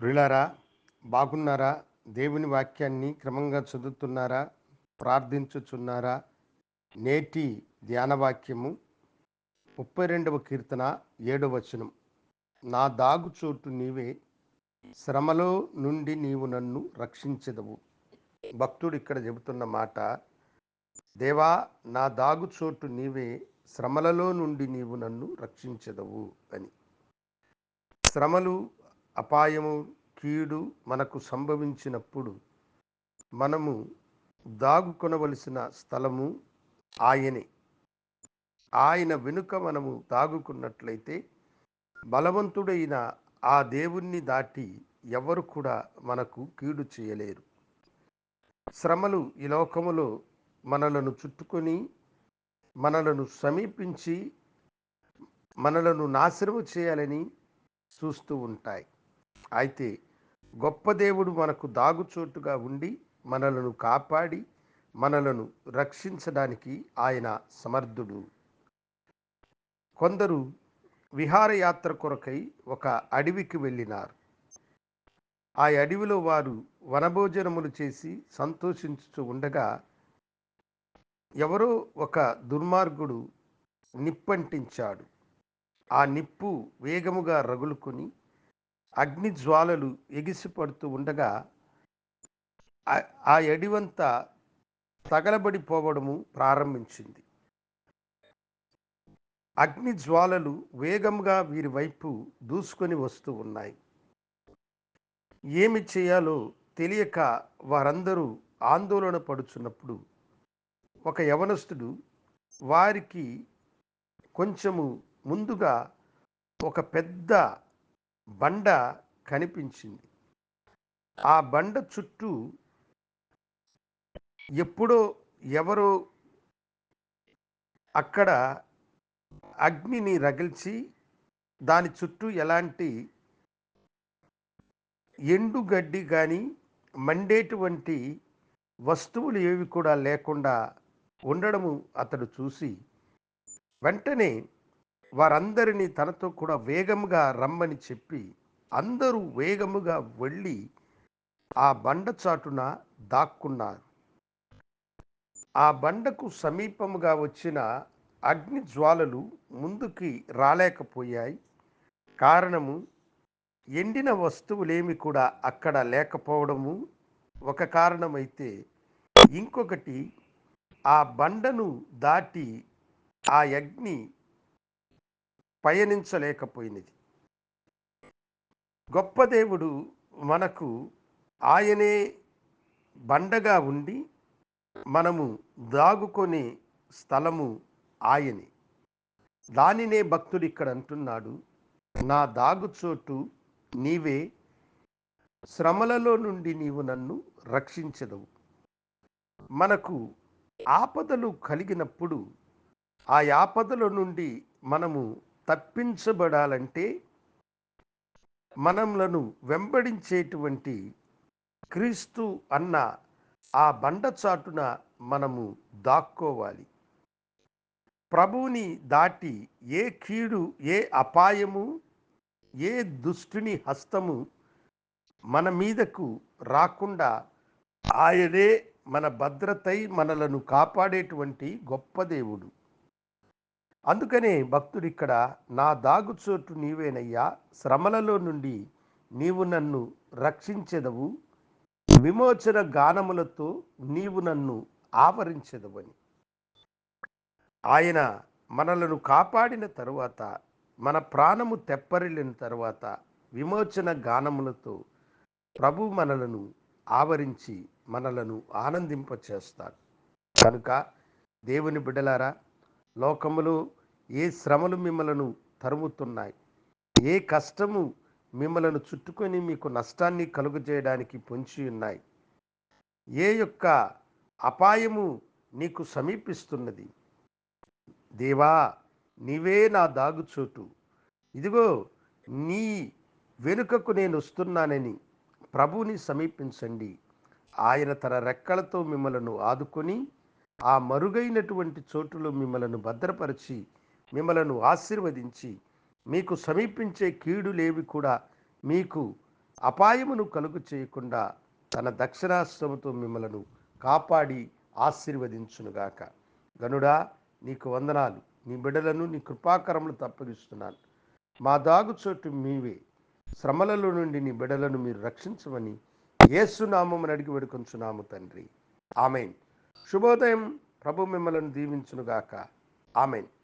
ప్రియులారా బాగున్నారా? దేవుని వాక్యాన్ని క్రమంగా చదువుతున్నారా? ప్రార్థించుచున్నారా? నేటి ధ్యాన వాక్యము ముప్పై రెండవ కీర్తన ఏడవ వచనం. నా దాగు చోటు నీవే శ్రమలో నుండి నీవు నన్ను రక్షించదవు. భక్తుడు ఇక్కడ చెబుతున్న మాట దేవా నా దాగు చోటు నీవే శ్రమలలో నుండి నీవు నన్ను రక్షించదవు అని. శ్రమలు అపాయము కీడు మనకు సంభవించినప్పుడు మనము దాగుకొనవలసిన స్థలము ఆయనే. ఆయన వెనుక మనము దాగుకున్నట్లయితే బలవంతుడైన ఆ దేవుణ్ణి దాటి ఎవరు కూడా మనకు కీడు చేయలేరు. శ్రమలు ఈ లోకములో మనలను చుట్టుకొని మనలను సమీపించి మనలను నాశనము చేయాలని చూస్తూ ఉంటాయి. అయితే గొప్ప దేవుడు మనకు దాగుచోటుగా ఉండి మనలను కాపాడి మనలను రక్షించడానికి ఆయన సమర్థుడు. కొందరు విహారయాత్ర కొరకై ఒక అడవికి వెళ్ళినారు. ఆ అడవిలో వారు వనభోజనములు చేసి సంతోషించుతూ ఉండగా ఎవరో ఒక దుర్మార్గుడు నిప్పంటించాడు. ఆ నిప్పు వేగముగా రగులుకొని అగ్ని జ్వాలలు ఎగిసిపడుతూ ఉండగా ఆ- ఎడివంత తగలబడిపోవడము ప్రారంభించింది. అగ్ని జ్వాలలు వేగంగా వీరి వైపు దూసుకొని వస్తూ ఉన్నాయి. ఏమి చేయాలో తెలియక వారందరూ ఆందోళన పడుచున్నప్పుడు ఒక యవనస్తుడు వారికి కొంచెము ముందుగా ఒక పెద్ద బండ కనిపించింది. ఆ బండ చుట్టూ ఎప్పుడో ఎవరో అక్కడ అగ్నిని రగిల్చి దాని చుట్టూ ఎలాంటి ఎండుగడ్డి కానీ మండేటువంటి వస్తువులు ఏవి కూడా లేకుండా ఉండడము అతడు చూసి వెంటనే వారందరినీ తనతో కూడా వేగముగా రమ్మని చెప్పి అందరూ వేగముగా వెళ్ళి ఆ బండ చాటున దాక్కున్నారు. ఆ బండకు సమీపముగా వచ్చిన అగ్ని జ్వాలలు ముందుకి రాలేకపోయాయి. కారణము ఎండిన వస్తువులేమి కూడా అక్కడ లేకపోవడము. ఒక కారణమైతే ఇంకొకటి ఆ బండను దాటి ఆ అగ్ని పయనించలేకపోయినది. గొప్ప దేవుడు మనకు ఆయనే బండగా ఉండి మనము దాగుకొనే స్థలము ఆయనే. దానినే భక్తుడు ఇక్కడ అంటున్నాడు నా దాగుచోటు నీవే శ్రమలలో నుండి నీవు నన్ను రక్షించదవు. మనకు ఆపదలు కలిగినప్పుడు ఆ ఆపదల నుండి మనము తప్పించబడాలంటే మనలను వెంబడించేటువంటి క్రీస్తు అన్న ఆ బండ చాటున మనము దాక్కోవాలి. ప్రభువుని దాటి ఏ కీడు ఏ అపాయము ఏ దుష్టుని హస్తము మన మీదకు రాకుండా ఆయనే మన భద్రతై మనలను కాపాడేటువంటి గొప్ప దేవుడు. అందుకనే భక్తుడు ఇక్కడ నా దాగుచోటు నీవేనయ్యా శ్రమలలో నుండి నీవు నన్ను రక్షించెదవు. విమోచన గానములతో నీవు నన్ను ఆవరించెదవని ఆయన మనలను కాపాడిన తరువాత మన ప్రాణము తెప్పరిల్లిన తరువాత విమోచన గానములతో ప్రభు మనలను ఆవరించి మనలను ఆనందింపచేస్తాడు. కనుక దేవుని బిడ్డలారా లోకములో ఏ శ్రమలు మిమ్మలను తరుముతున్నాయి? ఏ కష్టము మిమ్మలను చుట్టుకొని మీకు నష్టాన్ని కలుగజేయడానికి పొంచి ఉన్నాయి? ఏ యొక్క అపాయము నీకు సమీపిస్తున్నది? దేవా నీవే నా దాగుచోటు. ఇదిగో నీ వెనుకకు నేను వస్తున్నానని ప్రభుని సమీపించండి. ఆయన తన రెక్కలతో మిమ్మలను ఆదుకొని ఆ మరుగైనటువంటి చోటులో మిమ్మలను భద్రపరిచి మిమ్మలను ఆశీర్వదించి మీకు సమీపించే కీడులేవి కూడా మీకు అపాయమును కలుగు చేయకుండా తన దక్షిణాశ్రమతో మిమ్మలను కాపాడి ఆశీర్వదించునుగాక. గనుడా నీకు వందనాలు. నీ బిడ్డలను నీ కృపాకరములు తప్పగిస్తున్నాను. మా దాగుచోటు మీవే. శ్రమలలో నుండి నీ బిడ్డలను మీరు రక్షించమని ఏసునామం అడిగి వేడుకొంచున్నాము తండ్రి. ఆమెన్. శుభోదయం. ప్రభు మిమ్మలను దీవించునుగాక. ఆమెన్.